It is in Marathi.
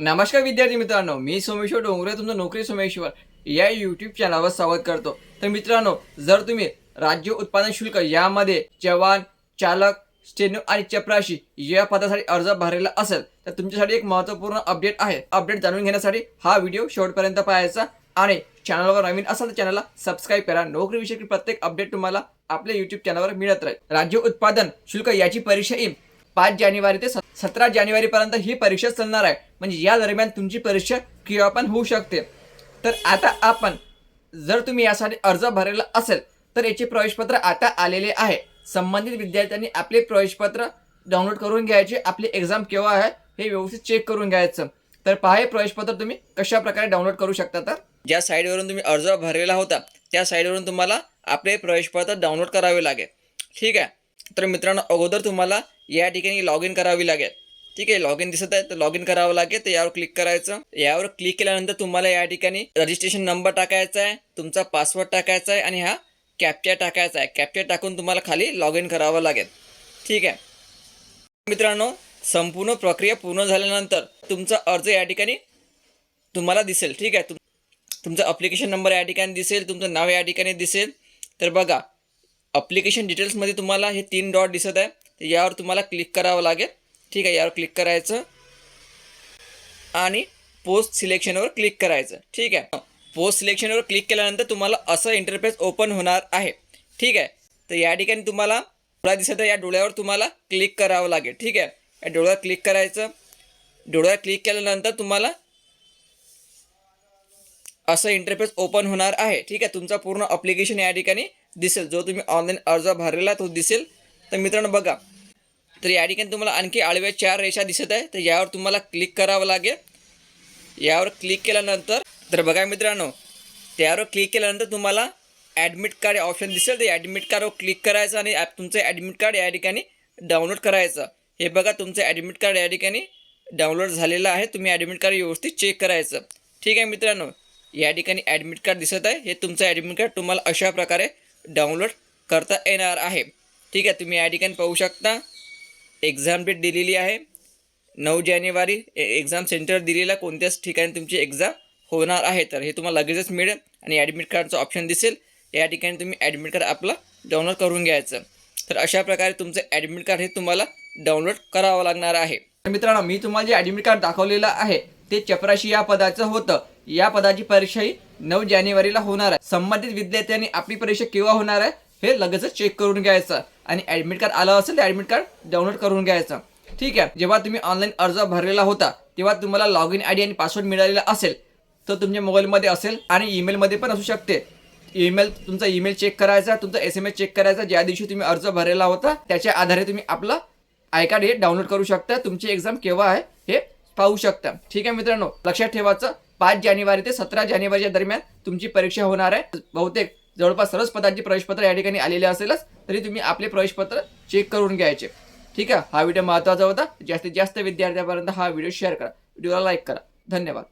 नमस्कार विद्यार्थी मित्रांनो मी सोमेश्वर डोंगरे तुमचं नोकरी सोमेश्वर या यूट्यूब चॅनलवर स्वागत करतो. तर मित्रांनो जर तुम्ही राज्य उत्पादन शुल्क यामध्ये जवान चालक स्टेनो आणि चपराशी या पदासाठी अर्ज भरलेला असेल तर तुमच्यासाठी एक महत्त्वपूर्ण अपडेट आहे. अपडेट जाणून घेण्यासाठी हा व्हिडिओ शेवटपर्यंत पाहायचा आणि चॅनलवर नवीन असाल तर चॅनलला सबस्क्राईब करा. नोकरीविषयी प्रत्येक अपडेट तुम्हाला आपल्या यूट्यूब चॅनलवर मिळत राहील. राज्य उत्पादन शुल्क याची परीक्षा येईल. पाच जानेवारी ते सतरा जानेवारीपर्यंत ही परीक्षा चालणार आहे. म्हणजे या दरम्यान तुमची परीक्षा किंवा पण होऊ शकते. तर आता आपण जर तुम्ही यासाठी अर्ज भरलेला असेल तर याचे प्रवेशपत्र आता आलेले आहे. संबंधित विद्यार्थ्यांनी आपले प्रवेशपत्र डाउनलोड करून घ्यायचे आपली एक्झाम केव्हा आहे हे व्यवस्थित चेक करून घ्यायचं. तर पहा हे प्रवेशपत्र तुम्ही कशा प्रकारे डाउनलोड करू शकता तर? ज्या साईडवरून तुम्ही अर्ज भरलेला होता त्या साईडवरून तुम्हाला आपले प्रवेशपत्र डाउनलोड करावे लागेल. ठीक आहे? तर मित्रांनो अगोदर तुम्हाला या ठिकाणी लॉग इन करावी लागेल. ठीक आहे लॉग इन दिसत आहे तर लॉग इन करावं लागेल तर यावर क्लिक करायचं. यावर क्लिक केल्यानंतर तुम्हाला या ठिकाणी रजिस्ट्रेशन नंबर टाकायचा आहे तुमचा पासवर्ड टाकायचा आहे आणि हा कॅप्चर टाकायचा आहे. कॅप्चर टाकून तुम्हाला खाली लॉग इन करावं लागेल. ठीक आहे. मित्रांनो संपूर्ण प्रक्रिया पूर्ण झाल्यानंतर तुमचा अर्ज या ठिकाणी तुम्हाला दिसेल. ठीक आहे तुम तुमचा अप्लिकेशन नंबर या ठिकाणी दिसेल तुमचं नाव या ठिकाणी दिसेल. तर बघा अप्लिकेशन डिटेल्समध्ये तुम्हाला हे तीन डॉट दिसत आहे तर यावर तुम्हाला क्लिक करावं लागेल. ठीक आहे यावर क्लिक करायचं. आणि पोस्ट सिलेक्शनवर क्लिक करायचं. ठीक आहे. पोस्ट सिलेक्शनवर क्लिक केल्यानंतर तुम्हाला असं इंटरफेस ओपन होणार आहे. ठीक आहे. तर या ठिकाणी तुम्हाला डोळा दिसत आहे या डोळ्यावर तुम्हाला क्लिक करावं लागेल. ठीक आहे. या डोळ्यावर क्लिक करायचं. डोळ्यावर क्लिक केल्यानंतर तुम्हाला असं इंटरफेस ओपन होणार आहे. ठीक आहे. तुमचा पूर्ण अप्लिकेशन या ठिकाणी दिसेल. जो तुम्ही ऑनलाईन अर्ज भरलेला तो दिसेल. तर मित्रांनो बघा. तर या ठिकाणी तुम्हाला आणखी आडव्या चार रेषा दिसत आहे. तर यावर तुम्हाला क्लिक करावं लागेल. यावर क्लिक केल्यानंतर तर बघा मित्रांनो त्यावर क्लिक केल्यानंतर तुम्हाला ॲडमिट कार्ड ऑप्शन दिसेल. तर ॲडमिट कार्डवर क्लिक करायचं आणि ॲप तुमचं ॲडमिट कार्ड या ठिकाणी डाउनलोड करायचं. हे बघा तुमचं ॲडमिट कार्ड या ठिकाणी डाउनलोड झालेलं आहे. तुम्ही ॲडमिट कार्ड व्यवस्थित चेक करायचं. ठीक आहे मित्रांनो या ठिकाणी ॲडमिट कार्ड दिसत आहे. हे तुमचं ॲडमिट कार्ड तुम्हाला अशा प्रकारे डाउनलोड करता येणार आहे. ठीक आहे तुम्ही या ठिकाणी पाहू शकता. एक्झाम डेट दिलेली आहे. नऊ जानेवारी एक्झाम सेंटर दिलेला कोणत्याच ठिकाणी तुमची एक्झाम होणार आहे. तर हे तुम्हाला लगेचच मिळेल आणि ॲडमिट कार्डचं ऑप्शन दिसेल. या ठिकाणी तुम्ही ॲडमिट कार्ड आपलं डाउनलोड करून घ्यायचं. तर अशा प्रकारे तुमचं ॲडमिट कार्ड हे तुम्हाला डाउनलोड करावं लागणार आहे. तर मित्रांनो मी तुम्हाला जे ॲडमिट कार्ड दाखवलेलं आहे ते चपराशी या पदाचं होतं. या पदाची परीक्षा ही नऊ जानेवारीला होणार आहे. संबंधित विद्यार्थ्यांनी आपली परीक्षा केव्हा होणार आहे हे लगेचच चेक करून घ्यायचं. आणि ॲडमिट कार्ड आलं असेल तर ॲडमिट कार्ड डाउनलोड करून घ्यायचं. ठीक आहे? जेव्हा तुम्ही ऑनलाईन अर्ज भरलेला होता तेव्हा तुम्हाला लॉग इन आय डी आणि पासवर्ड मिळालेला असेल तर तुमच्या मोबाईलमध्ये असेल आणि ईमेलमध्ये पण असू शकते. ईमेल तुमचा ईमेल चेक करायचा तुमचा एस एम एस चेक करायचा ज्या दिवशी तुम्ही अर्ज भरलेला होता त्याच्या आधारे तुम्ही आपलं आय कार्ड हे डाउनलोड करू शकता. तुमची एक्झाम केव्हा आहे हे पाहू शकता. ठीक आहे मित्रांनो? लक्षात ठेवायचं पाच जानेवारी ते सतरा जानेवारीच्या दरम्यान तुमची परीक्षा होणार आहे. बहुतेक जवळपास सर्वच पदांची प्रवेशपत्र या ठिकाणी आलेले असेलच तरी तुम्ही आपले प्रवेशपत्र चेक करून घ्यायचे. ठीक आहे? हा व्हिडिओ महत्त्वाचा होता. जास्तीत जास्त विद्यार्थ्यांपर्यंत हा व्हिडिओ शेअर करा. व्हिडिओला लाईक करा. धन्यवाद.